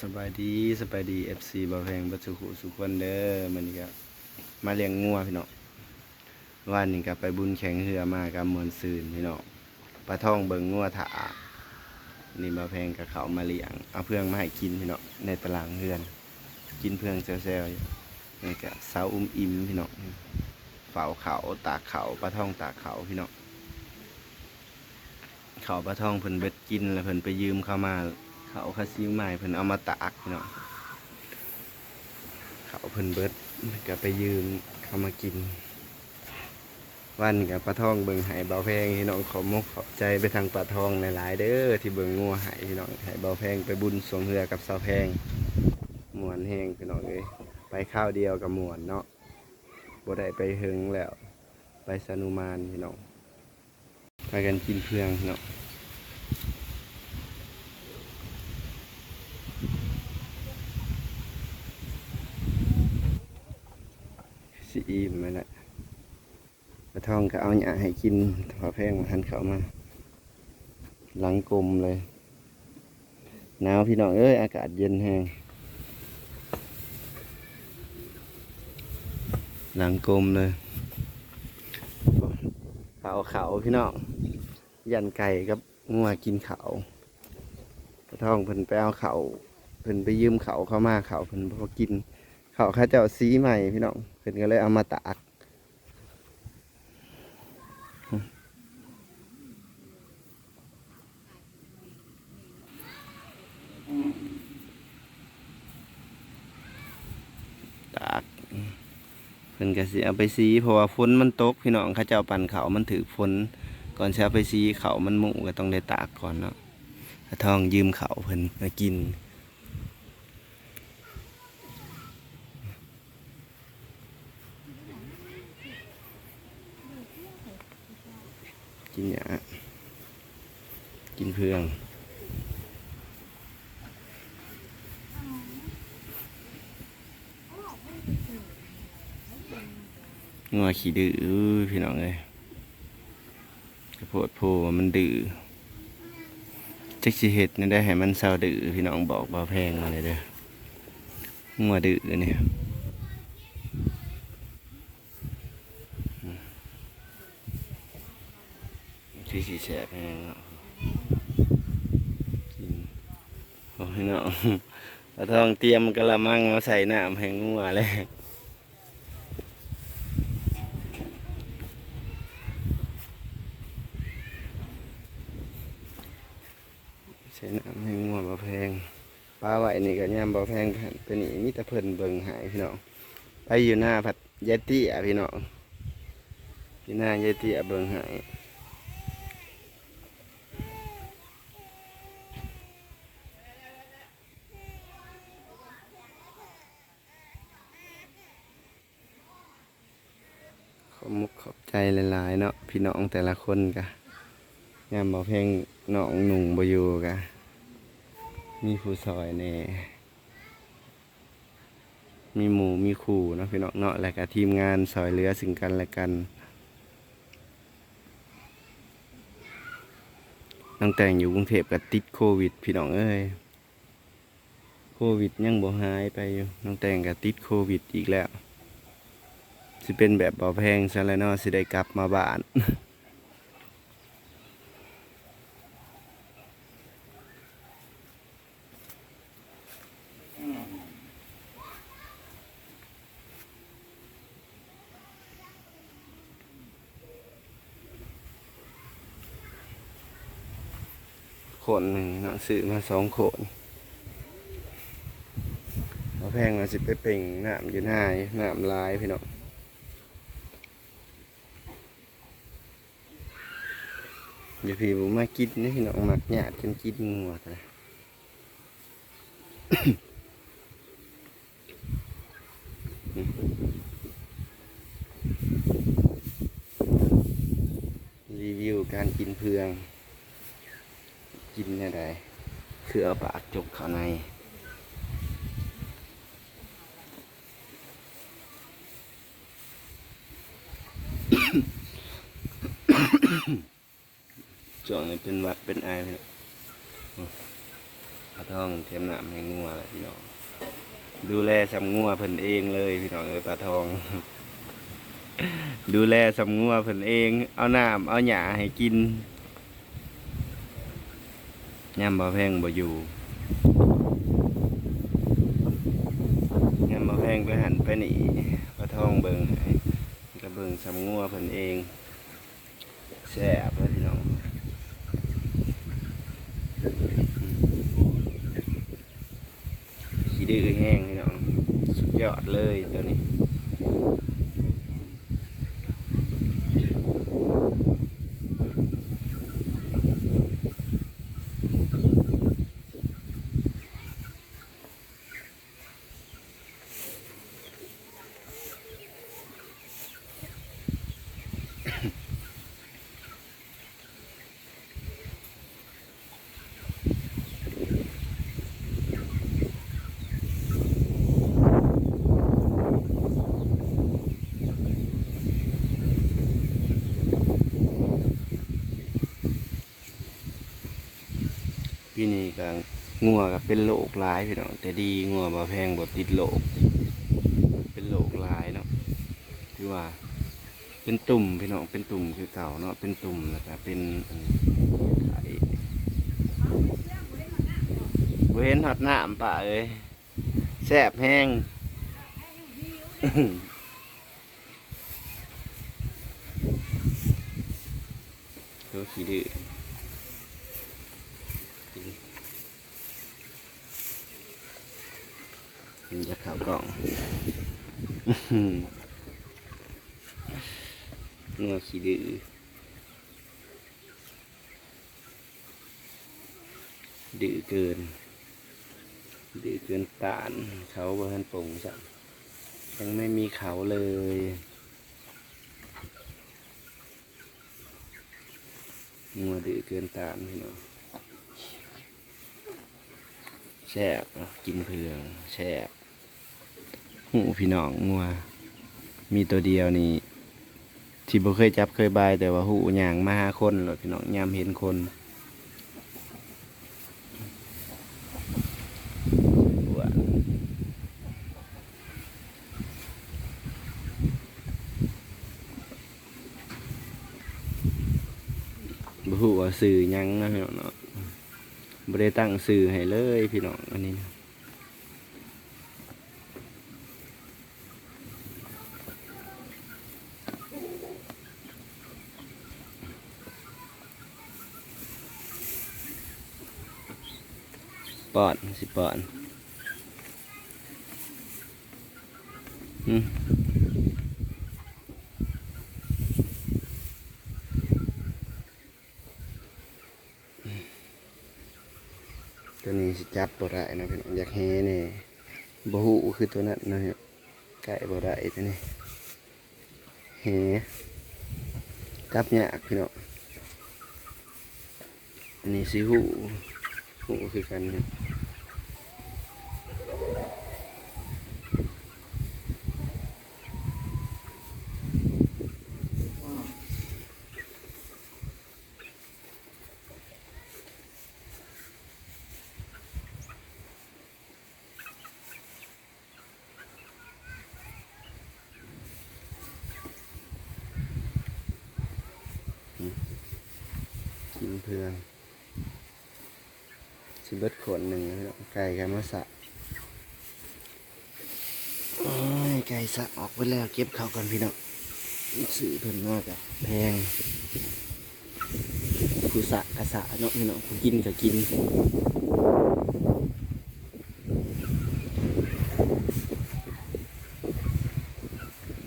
สบายดีสบายดี FC บาแพงบัดสุขุสุขวันเด้อมื้อนี้ก็มาเลี้ยงงัวพี่น้องวันนี้ก็ไปบุญแข่งเรือมากับมวลซืนพี่น้องปลาท่องเบิงงัวถานี่บาแพงก็เขามาเลี้ยงเอาเพื่องมาให้กินพี่น้องในตารางเรือน กินเพื่องแซวๆอยู่นี่ก็สาอุ้มอิ่มพี่น้องเฝ้าเขาตากเขาปลาท่องตากเขาพี่น้องเขาปลาท่องเพิ่นเบ็ดกินแล้วเพิ่นไปยืมเข้ามา เขาคาซิวใหม่เพิ่นเอามาตากพี่น้องเขาเพิ่นเบิดก็ไปยืมเขามากิน วันกับปลาทองเบิ่งไหเบาแพงพี่น้องขอมกขอบใจไปทางปลาทองในหลายๆเด้อที่เบิ่งงัวไหพี่น้องไหเบาแพงไปบุญสวงเรือกับสาวแพงมวนแห้งพี่น้องเลยไปข้าวเดียวกับมวนเนาะบ่ได้ไปหึงแล้ว ไปสนุมานพี่น้องไปกันกินเพื่องพี่น้อง สีอิ่มไปละปลาทองก็เอาหยาให้กินพอแพงมาหันเขามา หลังกลมเลยหนาวพี่น้องเอ้ยอากาศเย็นแห้งหลังกลมเลยเขาเขาพี่น้องยันไก่กับงัวกินเขาปลาทองเพิ่นไปเอาเขาเพิ่นไปยืมเขาเข้ามาเขาเพิ่นพอกิน เขาเข้าเจ้าสีใหม่พี่น้องเพิ่นก็เลยเอามาตากตากเพิ่นก็สิเอาไปสีเพราะว่าฝนมันตกพี่น้องเข้าเจ้าปั่นเขามันถือฝนก่อนจะเอาไปสีเขามันหมุก็ต้องได้ตากก่อนเนาะทองยืมเขาเพิ่นมากิน กินหยากินเพื่องงัวขี้ดื้ออื้อพี่น้องเลยกระโพดโพว่ามันดื้อจักสิเห็ดนี่ได้ให้มันเศร้าดื้อพี่น้องบอกบ่าแพงมาเลยเด้องัวดื้อเนี่ย ที่สีแสบแห้งเนาะกินโอ้ยเนาะเราต้องเตรียมกระมังมาใส่น้ำให้งัวเลยใช้น้ำให้งัวบ่แพงปลาไหวนี่ก็ย่ามบ่แพงเป็นนี่มีแต่เพิ่นเบิ่งหายพี่น้องไปอยู่หน้าผัดยายเตี้ยพี่น้องอยู่หน้ายายเตี้ยเบิ่งหายขอบมุกขอบ ใจหลายๆ เนาะพี่น้องแต่ละคนกะยามบ่เพลงน้องหนุ่งบ่อยู่กะมีผู้ซอยแหน่มีหมูมีคู่เนาะพี่น้องเนาะและก็ทีมงานซอยเหลือซึ่งกันและกันตั้งแต่อยู่กรุงเทพก็ติดโควิด พี่น้องเอ้ยโควิดยังบ่หายไปอยู่น้งแต่งก็ติดโควิดอีกแล้ว สิเป็นแบบบ่แพงซะแล้วเนาะสิได้กลับมาบ้านขนหนึ่งเนาะซื้อมาสองขนเอาแพงมาสิไปเป่งน้ำอยู่หน้าน้ำลายพี่น้อง เดี๋ยวพี่ผมมากินนี่พี่น้องมักหยาดกันกินงัวเลยรีวิวการกินเพือง กินอะไรคือเอาปากจกข้าใน วงนี้เป็นวัดเป็นไอเลยอืมทองเทียมน้ำให้งัวพี่น้องดูแลสำงัวเพิ่นเองเลยพี่น้องเอ้ยปลาทอง ดูแลสำงัวเพิ่นเอง เอาน้ำเอาหญ้าให้กินย่ำบ่แพงบ่อยู่ย่ำบ่แพงไปหันไปหนีปลาทองเบิงให้ก็เบิงสำงัวเพิ่นเองแซ่บเลยพี่น้อง ขี้ดื้อแห้งพี่น้องสุดยอดเลยตัวนี้ พี่นี่ก็งัวก็เป็นโรคร้ายพี่น้องแต่ดีงัวบ่แพงบ่ติดโรคเป็นโรคร้ายเนาะคือว่า เป็นตุ่มพี่น้องเป็นตุ่มคือเก่าเนาะเป็นตุ่มแล้วก็เป็นอันไข้บ่เห็นหอดน้ำป่าเอ้ยแซ่บแห้งตัวขี้ดื้อ นจะข่าวกล่องงัวขี้ดื้อดื้อเกิน ดื้อเกินตานเขาบ่ทันปงจ้ะยังไม่มีเขาเลยงัวดื้อเกินตามพี่น้องแซ่บกินเพืองแซ่บ หูพี่น้องงัว มีตัวเดียวนี่ที่บ่เคยจับเคยบาย แต่ว่าหูย่างมาหาคนหรอพี่น้องยามเห็นคนอ้วนบ่ฮู้ว่าสื่อยังนะพี่น้องเนาะบ่ได้ตั้งสื่อให้เลยพี่น้องอันนี้นะ ปอนสิปอนอืมตัวนี้สิจับบ่ได้นะพี่น้องอยากแฮนี่บ่ฮู้คือตัวนั้นนะครับไก่บ่ได้ตัวนี้แฮจับยากพี่น้องอันนี้สิฮู้ ฮู้คือกันครับกินเพื่อน สิเบิดขนหนึ่งนะพี่น้องไก่ไก่มาสะไก่สะออกไปแล้วเก็บเขาก่อนพี่น้องสื่อเพิ่นมากอะแพงผู้สะกะสะเนาะพี่น้องผู้กินก็กิน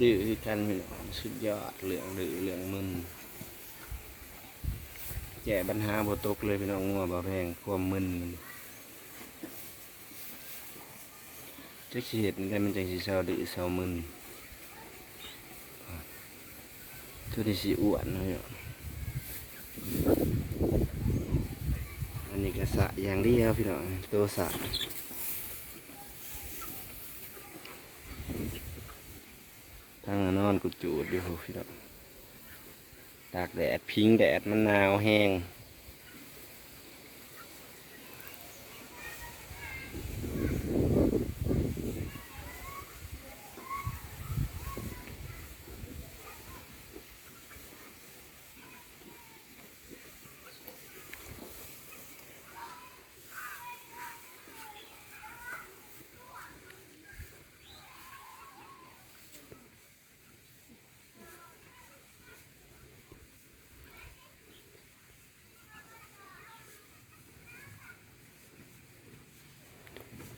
ดื้อกันพี่น้องสุดยอดเหลืองดื้อเหลืองมึน แก้ปัญหาบ่ตกเลยพี่น้องงัวบ่แพงความมึนมันจักสิเฮ็ดได้มันจังสิเศร้าดื้อเศร้ามึนตัวนี้สิอ้วนเนาะเนาะอันนี้ก็สะอย่างเดียวพี่น้องตัวสะทางนอนกุจูดอยู่พี่น้อง ตากแดดพิงแดดมันหนาวแห้ง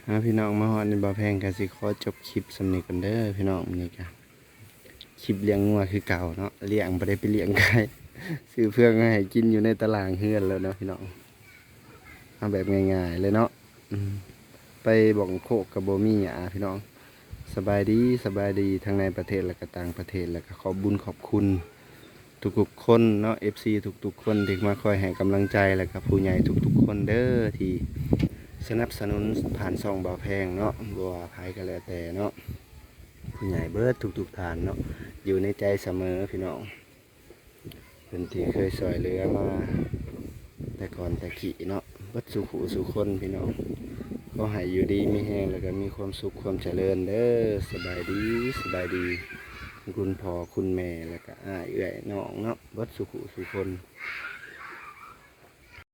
ฮะพี่น้องมาฮอดนี่บ่แพงก็สิขอจบคลิปสำนี้กันเด้อพี่น้องมื้อนี้ก็คลิปเลี้ยงงัวคือเก่าเนาะเลี้ยงบ่ได้ไปเลี้ยงไก่ซื้อเพื่องให้กินอยู่ในตารางเฮือนแล้วเนาะพี่น้องเอาแบบง่ายๆเลยเนาะไปบ่องโคกกับบ่มีหยาพี่น้อง สบายดีสบายดีทั้งในประเทศและก็ต่างประเทศแล้วก็ขอบุญขอบคุณทุกๆคนเนาะ FC ทุกๆคนที่มาคอยให้กำลังใจแล้วก็ผู้ใหญ่ทุกๆคนเด้อที่ สนับสนุนผ่านซองบ่าวแพงเนาะบ่ว่าไผก็แล้วแต่เนาะผู้ใหญ่เบิดทุกๆทานเนาะอยู่ในใจเสมอพี่น้องเพิ่นที่เคยสอยเหลือมา แต่ก่อนแต่ขี่เนาะเบิดสุขุสุคนพี่น้องก็ให้อยู่ดีมีแฮงแล้วก็มีความสุขความเจริญเด้อสบายดีสบายดี คุณพ่อคุณแม่แล้วก็อ้ายเอื้อยน้องเนาะเบิดสุขุสุคน